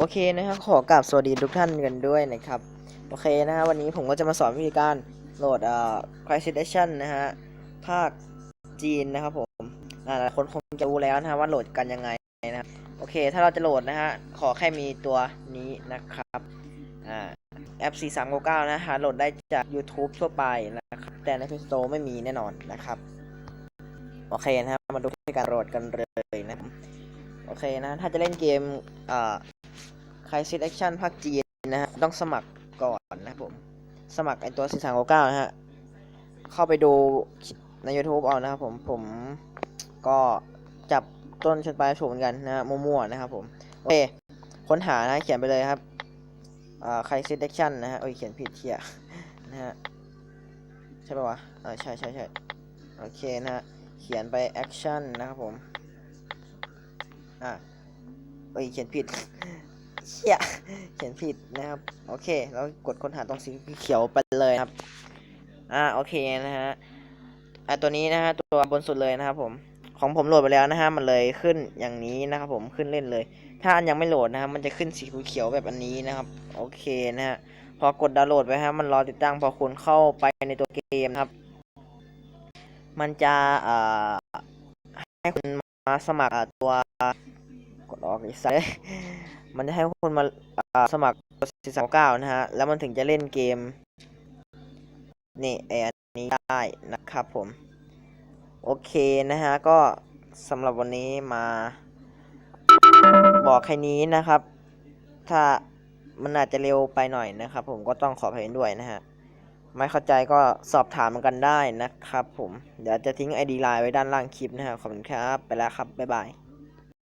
โอเคนะครับ ขอกราบสวัสดีทุกท่านกันด้วยนะครับ โอเคนะฮะวันนี้ผมก็จะมาสอนวิธีการโหลดเอ่อ Crisis Action นะฮะ ภาคจีนนะครับผมอ่าหลายคนคงจะรู้แล้วนะฮะว่าโหลดกันยังไงนะโอเค ถ้าเราจะโหลดนะฮะ ขอแค่มีตัวนี้นะครับ อ่า แอป 4399 นะฮะ โหลดได้จาก YouTube ทั่วไปนะครับ แต่ใน Play Store ไม่มีแน่นอนนะครับ โอเคนะฮะ มาดูวิธีการโหลดกันเลยนะครับโอเคนะ ถ้าจะเล่นเกม อ่า เอ่อ Crisis Action ภาคจีนนะฮะต้องสมัครก่อนนะผม สมัครไอตัว4399นะฮะ เข้าไปดูใน YouTube เอานะครับผมผมก็จับต้นชนปลายถูกเหมือนกันนะฮะมั่วๆนะครับผมโอเคค้นหานะเขียนไปเลยครับอ่า Crisis Action นะฮะโอ้ยเขียนผิดเทียนะฮะใช่ป่าวะเออใช่ใช่ใช่โอเคนะฮะเขียนไป Action นะครับผมอะเอ้ยเขียนผิด เชี่ยเขียนผิดนะครับ โอเคแล้วกดค้นหาตรงสีเขียวไปเลยครับ อ่า โอเคนะฮะ อ่าตัวนี้นะฮะ ตัวบนสุดเลยนะครับผม ของผมโหลดไปแล้วนะฮะ มันเลยขึ้นอย่างนี้นะครับผม ขึ้นเล่นเลย ถ้าอันยังไม่โหลดนะครับมันจะขึ้นสีเขียวแบบอันนี้นะครับ โอเคนะฮะ พอกดดาวน์โหลดไปฮะ มันรอติดตั้ง พอคุณเข้าไปในตัวเกมนะครับ มันจะอ่าให้คุณมาสมัครตัว ดออกอีสักมันจะให้คุณมาสมัครสี่สามเก้านะฮะ แล้วมันถึงจะเล่นเกม นี่ไออันนี้ได้นะครับผม โอเคนะฮะ ก็สำหรับวันนี้มา บอกแค่นี้นะครับ ถ้ามันอาจจะเร็วไปหน่อยนะครับ ผมก็ต้องขออภัยด้วยนะฮะ ไม่เข้าใจก็สอบถามกันได้นะครับผม เดี๋ยวจะทิ้ง ID ไลน์ไว้ด้านล่างคลิปนะครับขอบคุณครับ ไปแล้วครับ บ๊ายบาย